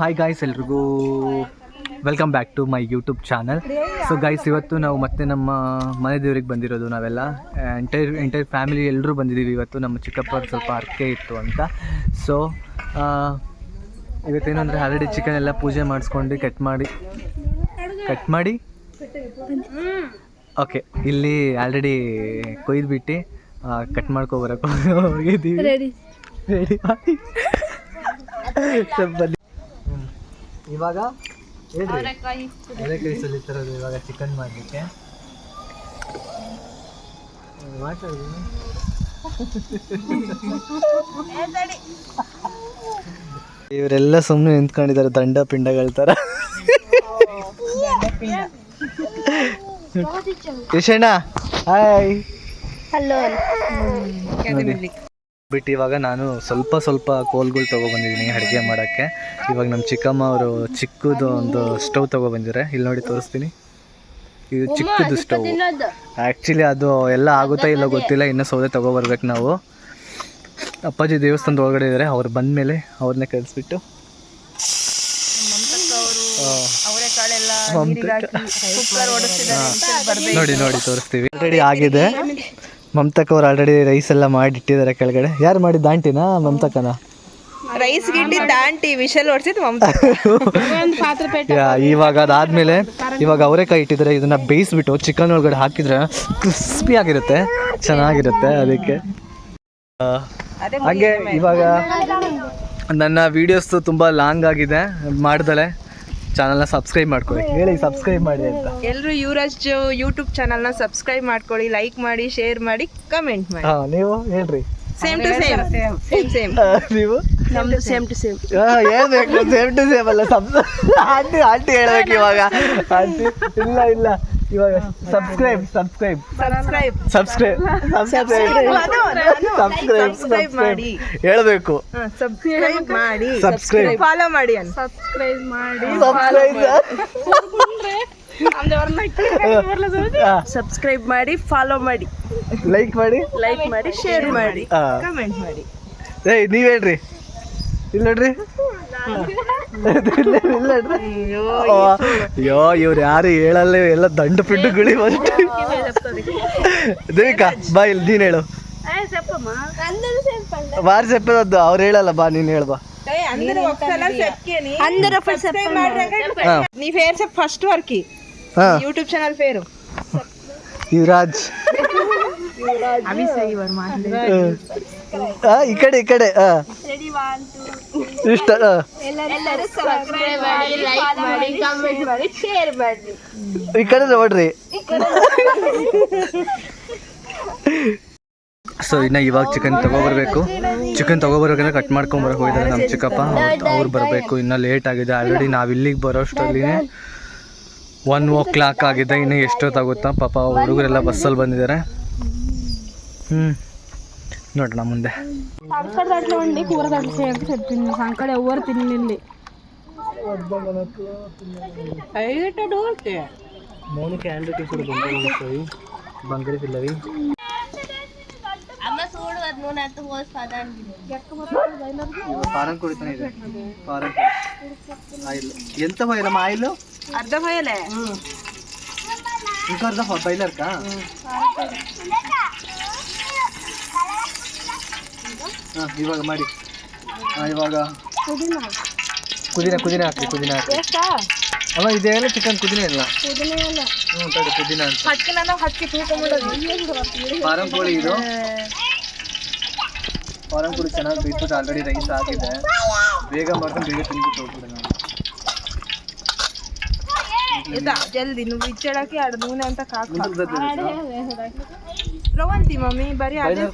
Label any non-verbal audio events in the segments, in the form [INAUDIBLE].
Hi guys ಎಲ್ರಿಗೂ welcome back to my YouTube channel so guys ಇವತ್ತು ನಾವು ಮತ್ತೆ ನಮ್ಮ ಮನೆ ದೇವ್ರಿಗೆ ಬಂದಿರೋದು ನಾವೆಲ್ಲ. ಎಂಟೈರ್ ಎಂಟೈರ್ ಫ್ಯಾಮಿಲಿ ಎಲ್ಲರೂ ಬಂದಿದ್ದೀವಿ ಇವತ್ತು. ನಮ್ಮ ಚಿಕ್ಕಪ್ಪ ಸ್ವಲ್ಪ ಅರ್ಕೆ ಇತ್ತು ಅಂತ. ಸೊ ಇವತ್ತೇನಂದರೆ ಆಲ್ರೆಡಿ ಚಿಕನ್ ಎಲ್ಲ ಪೂಜೆ ಮಾಡಿಸ್ಕೊಂಡು ಕಟ್ ಮಾಡಿ ಕಟ್ ಮಾಡಿ? ಓಕೆ ಇಲ್ಲಿ ಆಲ್ರೆಡಿ ಕೊಯ್ದುಬಿಟ್ಟು ಕಟ್ ಮಾಡ್ಕೊಬರಕ್ಕೆ ಹೋಗಿದ್ದೀವಿ. ರೆಡಿ ಮಾಡಿ. [LAUGHS] ಇವಾಗ ಹೇಳ್ರಿ ಅವರೆಕಾಯಿ ಸಲಿತಿರೋದು ಇವಾಗ ಚಿಕನ್ ಮಾಡಲಿಕ್ಕೆ ಮಾತಾಡಿ ಇವರೆಲ್ಲ ಸುಮ್ಮನೆ ನಿಂತ್ಕೊಂಡಿದ್ದಾರೆ ದಂಡ ಪಿಂಡಗಳ ಥರ ಯಶಣ್ಣ ಹಾಯ್ ಹಲೋ ಬಿಟ್ಟು ಇವಾಗ ನಾನು ಸ್ವಲ್ಪ ಸ್ವಲ್ಪ ಕೋಲ್ಗಳು ತೊಗೊಬಂದಿದ್ದೀನಿ ಅಡುಗೆ ಮಾಡೋಕ್ಕೆ. ಇವಾಗ ನಮ್ಮ ಚಿಕ್ಕಮ್ಮ ಅವರು ಚಿಕ್ಕದು ಒಂದು ಸ್ಟವ್ ತೊಗೊಬಂದಿದ್ದಾರೆ ಇಲ್ಲಿ ನೋಡಿ ತೋರಿಸ್ತೀನಿ. ಇದು ಚಿಕ್ಕದು ಸ್ಟವ್. ಆ್ಯಕ್ಚುಲಿ ಅದು ಎಲ್ಲ ಆಗುತ್ತಾ ಇಲ್ಲ ಗೊತ್ತಿಲ್ಲ ಇನ್ನೂ ಸೌದೆ ತೊಗೊಬರ್ಬೇಕು ನಾವು. ಅಪ್ಪಾಜಿ ದೇವಸ್ಥಾನದ ಒಳಗಡೆ ಇದ್ದಾರೆ ಅವ್ರು ಬಂದಮೇಲೆ ಅವ್ರನ್ನೇ ಕರೆಸ್ಬಿಟ್ಟು. ನೋಡಿ ನೋಡಿ ತೋರಿಸ್ತೀವಿ. ಆಲ್ರೆಡಿ ಆಗಿದೆ. ಮಮತಕ್ ಅವ್ರು ಆಲ್ರೆಡಿ ರೈಸ್ ಎಲ್ಲ ಮಾಡಿ ಇಟ್ಟಿದ್ದಾರೆ ಕೆಳಗಡೆ. ಯಾರು ಮಾಡಿದ್ದು ಆಂಟಿನಾ ಮಮತಕ್ಕನ ರೈಸ್ ಗಿಂಡಿ ದಾಂಟಿ ವಿಶಲ್ ಹೊಡ್ಸಿದ್ ಮಮತಾ ಇವಾಗ ಅದಾದ್ಮೇಲೆ ಇವಾಗ ಅವರೇಕಾಯಿ ಇಟ್ಟಿದ್ದಾರೆ ಇದನ್ನ ಬೇಯಿಸ್ಬಿಟ್ಟು ಚಿಕನ್ ಒಳಗಡೆ ಹಾಕಿದ್ರೆ ಕ್ರಿಸ್ಪಿ ಆಗಿರುತ್ತೆ ಚೆನ್ನಾಗಿರುತ್ತೆ ಅದಕ್ಕೆ. ಹಾಗೆ ಇವಾಗ ನನ್ನ ವಿಡಿಯೋಸ್ ತುಂಬ ಲಾಂಗ್ ಆಗಿದೆ ಮಾಡ್ದಲೆ ಚಾನಲ್ನ ಸಬ್ಸ್ಕ್ರೈಬ್ ಮಾಡ್ಕೊಳ್ಳಿ. ಹೇಳಿ ಸಬ್ಸ್ಕ್ರೈಬ್ ಮಾಡಿ ಅಂತ. ಎಲ್ಲರೂ ಯುವರಾಜ್ ಯೂಟ್ಯೂಬ್ ಚಾನಲ್ನ ನ ಸಬ್ಸ್ಕ್ರೈಬ್ ಮಾಡ್ಕೊಳ್ಳಿ ಲೈಕ್ ಮಾಡಿ ಶೇರ್ ಮಾಡಿ ಕಮೆಂಟ್ ಮಾಡಿ. ಹಾಂ ನೀವು ಹೇಳ್ರಿ. Same to same same same ನೀವು? ನಮ್ದು ಸೇಮ್ ಟು ಸೇಮ್ ಆ, ಹೇಳ್ಬೇಕು ಸೇಮ್ ಟು ಸೇಮ್ ಅಲ್ಲ ಸಬ್ ಆಂಟಿ ಆಂಟಿ ಹೇಳ್ಬೇಕು ಇವಾಗ. ಆಂಟಿ ಇಲ್ಲ ಇಲ್ಲ. ಇವಾಗ subscribe subscribe subscribe subscribe subscribe subscribe subscribe ಮಾಡಿ. ಹೇಳಬೇಕು. ಸಬ್ಸ್ಕ್ರೈಬ್ ಮಾಡಿ. Subscribe. ಫಾಲೋ ಮಾಡಿ ಸಬ್ಸ್ಕ್ರೈಬ್ ಮಾಡಿ ಸಬ್ಸ್ಕ್ರೈಬ್ ಸಬ್ಸ್ಕ್ರೈಬ್ ಮಾಡಿ. ಫಾಲೋ ಮಾಡಿ ಲೈಕ್ ಮಾಡಿ. ಲೈಕ್ ಮಾಡಿ? ಶೇರ್ ಮಾಡಿ. ಕಮೆಂಟ್ ಮಾಡಿ. ಏಯ್ ನೀವ್ ಹೇಳ್ರಿ. ಇಲ್ಲ ನೋಡ್ರಿ. ಇಲ್ಲ ಇಲ್ಲ ನೋಡ್ರಿ ಅಯ್ಯೋ ಇವ್ರು ಯಾರು ಹೇಳಲ್ಲ ಎಲ್ಲ ದಂಡು ಪಿಂಡುಗುಳಿ ಬಂತು ದೇವಿಕಾ ಬಾ ಇಲ್ಲಿ ನೀನ್ ಹೇಳು ಬಾರಿ చెప్పేదొద్దు ಅವ್ರು ಹೇಳಲ್ಲ ಬಾ ನೀನ್ ಹೇಳು ಬಾ అందరూ ఒకసారి చెప్కేని అందరూ సబ్స్క్రైబ్ ಮಾಡ್ರಂಗ ಹಾ నీ పేరు చెప్పు ఫస్ట్ వరకు ಹಾ యూట్యూబ్ ఛానల్ పేరు ಯುವರಾಜ್ అవి సైవర్ ಇಷ್ಟ uh. ಈ ಕಡೆ ನೋಡ್ರಿ ಸೊ ಇನ್ನು ಇವಾಗ ಚಿಕನ್ ತಗೋಬರ್ಬೇಕು. ಚಿಕನ್ ತಗೋಬರ್ಬೇಕಂದ್ರೆ ಕಟ್ ಮಾಡ್ಕೊಂಬರಕ್ಕೆ ಹೋಗಿದ್ದಾರೆ ನಮ್ಮ ಚಿಕ್ಕಪ್ಪ. ಅವ್ರು ಬರಬೇಕು ಇನ್ನ ಲೇಟ್ ಆಗಿದೆ. ಆಲ್ರೆಡಿ ನಾವು ಇಲ್ಲಿಗೆ ಬರೋಷ್ಟರಲ್ಲಿ ಒನ್ ಓ ಕ್ಲಾಕ್ ಆಗಿದೆ. ಇನ್ನು ಎಷ್ಟೊತ್ತಾಗುತ್ತಾ? ಪಾಪ ಹುಡುಗರೆಲ್ಲ ಬಸ್ಸಲ್ಲಿ ಬಂದಿದ್ದಾರೆ. ಹ್ಞೂ చేస్తున్నాడు నా ముందే. సంకడ కూర చెప్పింది. సంకడ ఎవరు మూడు క్యాండిడేట్ ఇప్పుడు బంగారం వస్తాయి బంగారు పిల్లవి. కొడుతున్నాయి ఆయిల్. ఎంత ఆయిల్? అర్థం పోయలే. ఇంకా అర్థం ಹಾಂ ಇವಾಗ ಮಾಡಿ ಹಾಂ ಇವಾಗ ಕುದಿನ ಕುದಿನ ಹಾಕ್ರಿ ಕುದಿನ ಹಾಕ್ರಿ ಅಮ್ಮ ಇದೇನು ಚಿಕನ್ ಕುದಿನ ಇಲ್ಲ ಹ್ಞೂ ತಡಿ ಕುದಿನ ಅಂತ ಹಚ್ಚಿನ ಹಚ್ಚಿ ತೂಕೊಂಬಿಡೋದು ಫಾರಂ ಕೋಳಿ ಇದು ಫಾರಂ ಕೋಳಿ ಚೆನ್ನಾಗಿ ಬೇಯಿಸ್ಬಿಟ್ಟು ಆಲ್ರೆಡಿ ರೈಸ್ ಆಗಿದೆ ಬೇಗ ಮಾಡ್ಕೊಂಡು ಬೇಗ ತಿನ್ಬಿಟ್ಟು ಹೋಗ್ಬಿಡು ನಾನು ಇದ ಜಲ್ದಿ నువ్వు ఇచ్చడానికి ఆడ నూనె అంతా కాకు ಮುಂದಕ್ಕೆ ಬರ್ತೀರಾ? రవంతి మమ్మీ బరి అదే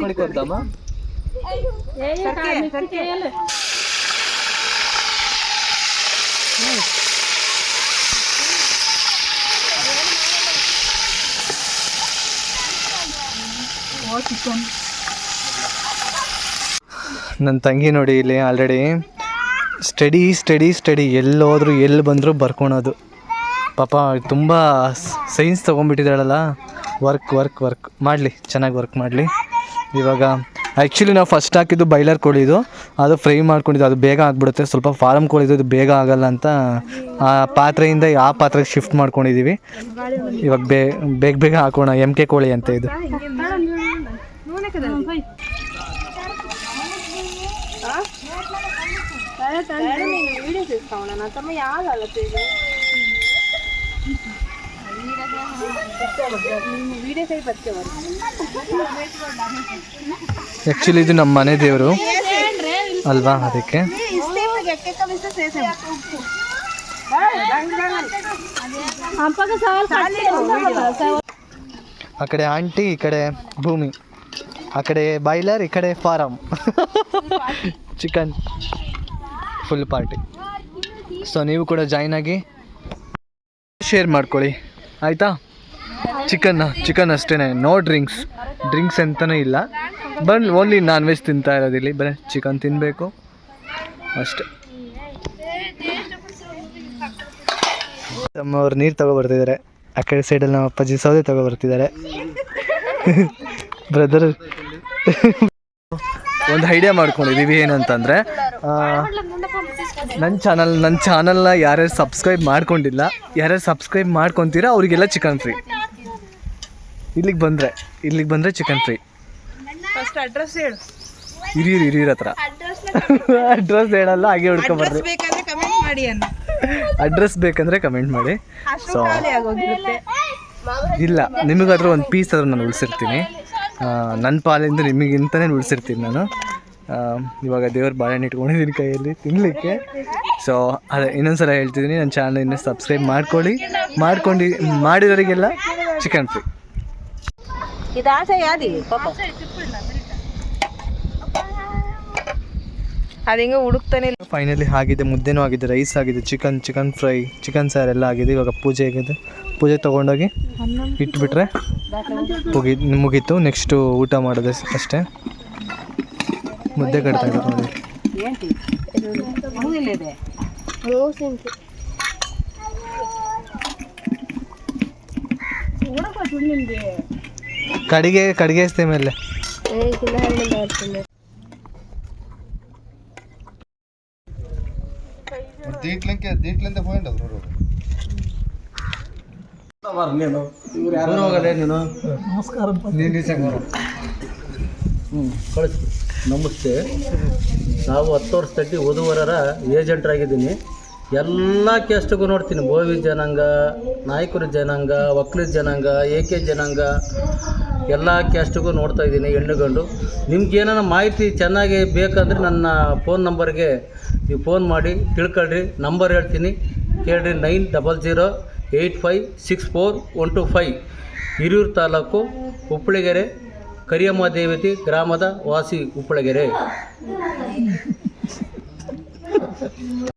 ನನ್ನ ತಂಗಿ ನೋಡಿ ಇಲ್ಲಿ ಆಲ್ರೆಡಿ ಸ್ಟಡಿ ಸ್ಟಡಿ ಸ್ಟಡಿ ಎಲ್ಲೋದ್ರು ಎಲ್ಲಿ ಬಂದರೂ ಬರ್ಕೊಳೋದು. ಪಾಪ ತುಂಬ ಸೈನ್ಸ್ ತೊಗೊಂಡ್ಬಿಟ್ಟಿದ್ದಾಳಲ್ಲ. ವರ್ಕ್ ವರ್ಕ್ ವರ್ಕ್ ಮಾಡಲಿ ಚೆನ್ನಾಗಿ ವರ್ಕ್ ಮಾಡಲಿ. ಇವಾಗ ಆ್ಯಕ್ಚುಲಿ ನಾವು ಫಸ್ಟ್ ಹಾಕಿದ್ದು ಬೈಲರ್ ಕೋಳಿದು ಅದು ಫ್ರೈ ಮಾಡ್ಕೊಂಡಿದ್ದು. ಅದು ಬೇಗ ಆಗ್ಬಿಡುತ್ತೆ. ಸ್ವಲ್ಪ ಫಾರಮ್ ಕೋಳಿದು ಇದು ಬೇಗ ಆಗಲ್ಲ ಅಂತ, ಆ ಪಾತ್ರೆಯಿಂದ ಆ ಪಾತ್ರೆಗೆ ಶಿಫ್ಟ್ ಮಾಡ್ಕೊಂಡಿದ್ದೀವಿ ಇವಾಗ ಬೇ, ಬೇಗ ಬೇಗ ಹಾಕೋಣ. ಎಂ ಕೆ ಕೋಳಿ ಅಂತ ಇದು. ಆ್ಯಕ್ಚುಲಿ ಇದು ನಮ್ಮ ಮನೆ ದೇವರು. ಅಲ್ವಾ ಅದಕ್ಕೆ? ಆ ಕಡೆ ಆಂಟಿ, ಈ ಕಡೆ ಭೂಮಿ. ಆ ಕಡೆ ಬಾಯ್ಲರ್, ಈ ಕಡೆ farm chicken. Full party. So ನೀವು ಕೂಡ ಜಾಯ್ನ್ ಆಗಿ ಶೇರ್ ಮಾಡ್ಕೊಳ್ಳಿ. ಆಯಿತಾ? ಚಿಕನ್ನ, ಚಿಕನ್ ಅಷ್ಟೇ ನೋ ಡ್ರಿಂಕ್ಸ್ ಡ್ರಿಂಕ್ಸ್ ಅಂತಲೇ ಇಲ್ಲ. ಬನ್ ಓನ್ಲಿ ನಾನ್ ವೆಜ್ ತಿಂತಾ ಇರೋದಿಲ್ಲಿ ಬರೀ ಚಿಕನ್ ತಿನ್ನಬೇಕು ಅಷ್ಟೇ. ನಮ್ಮವ್ರು ನೀರು ತಗೊಬರ್ತಿದ್ದಾರೆ ಆ ಕಡೆ ಸೈಡಲ್ಲಿ ನಮ್ಮ ಅಪ್ಪಾಜಿ ಸೌದೆ ತಗೊಬರ್ತಿದ್ದಾರೆ ಬ್ರದರ್ ಒಂದು ಐಡಿಯಾ ಮಾಡ್ಕೊಂಡಿದ್ದೀವಿ ಏನಂತಂದರೆ ನನ್ನ ಚಾನಲ್ ನನ್ನ ಚಾನಲ್ನ ಯಾರ್ಯಾರು ಸಬ್ಸ್ಕ್ರೈಬ್ ಮಾಡ್ಕೊಂಡಿಲ್ಲ, ಯಾರ್ಯಾರು ಸಬ್ಸ್ಕ್ರೈಬ್ ಮಾಡ್ಕೊತೀರಾ ಅವರಿಗೆಲ್ಲ ಚಿಕನ್ ಫ್ರೀ ಇಲ್ಲಿಗೆ ಬಂದರೆ ಇಲ್ಲಿಗೆ ಬಂದರೆ ಚಿಕನ್ ಫ್ರೀ ಫಸ್ಟ್ ಅಡ್ರೆಸ್ ಹೇಳು. ಹಿರಿಯರು ಹಿರಿಯರ ಹತ್ರ. ಅಡ್ರೆಸ್ ಹೇಳಲ್ಲ ಹಾಗೆ ಹುಡ್ಕೊಬರ್ರಿ. ಅಡ್ರೆಸ್ ಬೇಕಾದ್ರೆ ಕಮೆಂಟ್ ಮಾಡಿ ಅನ್ನ ಅಡ್ರೆಸ್ ಬೇಕಂದ್ರೆ ಕಮೆಂಟ್ ಮಾಡಿ. ಸೊ ಇಲ್ಲ ನಿಮಗಾದ್ರೂ ಒಂದು ಪೀಸ್ ಆದ್ರೂ ನಾನು ಉಳಿಸಿರ್ತೀನಿ. ನನ್ನ ಪಾಲಿಂದ ನಿಮಗಿಂತಲೇ ಉಳಿಸಿರ್ತೀನಿ ನಾನು. ಇವಾಗ ದೇವ್ರ ಬಾಳೆಹಣ್ಣು ಇಟ್ಕೊಂಡಿದ್ದೀನಿ ಕೈಯಲ್ಲಿ ತಿನ್ನಲಿಕ್ಕೆ ಸೊ ಅದೇ ಇನ್ನೊಂದ್ಸಲ ಹೇಳ್ತಿದ್ದೀನಿ ನನ್ನ ಚಾನಲ್ ಇನ್ನೂ ಸಬ್ಸ್ಕ್ರೈಬ್ ಮಾಡ್ಕೊಳ್ಳಿ. ಮಾಡ್ಕೊಂಡು ಮಾಡಿರೋರಿಗೆಲ್ಲ ಚಿಕನ್ ಫ್ರೀ ಅದು ಹಿಂಗೆ ಹುಡುಕ್ತಾನೆ ಇಲ್ಲ. ಫೈನಲಿ ಆಗಿದೆ ಮುದ್ದೆನೂ ಆಗಿದೆ ರೈಸ್ ಆಗಿದೆ ಚಿಕನ್ ಚಿಕನ್ ಫ್ರೈ ಚಿಕನ್ ಸಾರು ಎಲ್ಲ ಆಗಿದೆ. ಇವಾಗ ಪೂಜೆ ಆಗಿದೆ ಪೂಜೆ ತೊಗೊಂಡೋಗಿ ಇಟ್ಬಿಟ್ರೆ ಮುಗಿ ಮುಗೀತು. ನೆಕ್ಸ್ಟು ಊಟ ಮಾಡಿದೆ ಅಷ್ಟೇ. ಮುದ್ದೆ ಕಟ್ತಾ ಇದ್ದಾರೆ ನೋಡಿ. ಕಡಿಗೆ ಕಡಿಗೆ ಮೇಲೆ. దీంట్లోకి దీంట్లో పోయింది ಅವರು ಕಳಿಸಿ ನಮಸ್ತೆ ನಾವು ಹತ್ತು ವರ್ಷ ತಟ್ಟಿ ವಧುವರರ ಏಜೆಂಟ್ರಾಗಿದ್ದೀನಿ ಎಲ್ಲ ಕ್ಯಾಸ್ಟಿಗೂ ನೋಡ್ತೀನಿ ಬೋವಿ ಜನಾಂಗ ನಾಯಕರ ಜನಾಂಗ ಒಕ್ಕಲಿಗ ಜನಾಂಗ ಏಕೆ ಜನಾಂಗ ಎಲ್ಲ ಕ್ಯಾಸ್ಟಿಗೂ ನೋಡ್ತಾ ಇದ್ದೀನಿ ಹೆಣ್ಣು ಗಂಡು ನಿಮ್ಗೆ ಏನಾರ ಮಾಹಿತಿ ಚೆನ್ನಾಗಿ ಬೇಕಂದ್ರೆ ನನ್ನ ಫೋನ್ ನಂಬರ್ಗೆ ನೀವು ಫೋನ್ ಮಾಡಿ ತಿಳ್ಕೊಳ್ರಿ ನಂಬರ್ ಹೇಳ್ತೀನಿ. ಕೇಳ್ರಿ nine double zero eight five six four one two five Hiriyur taluk Uppalagere, Kariyamma Devati ಗ್ರಾಮದ ವಾಸಿ ಉಪ್ಪಳಗೆರೆ.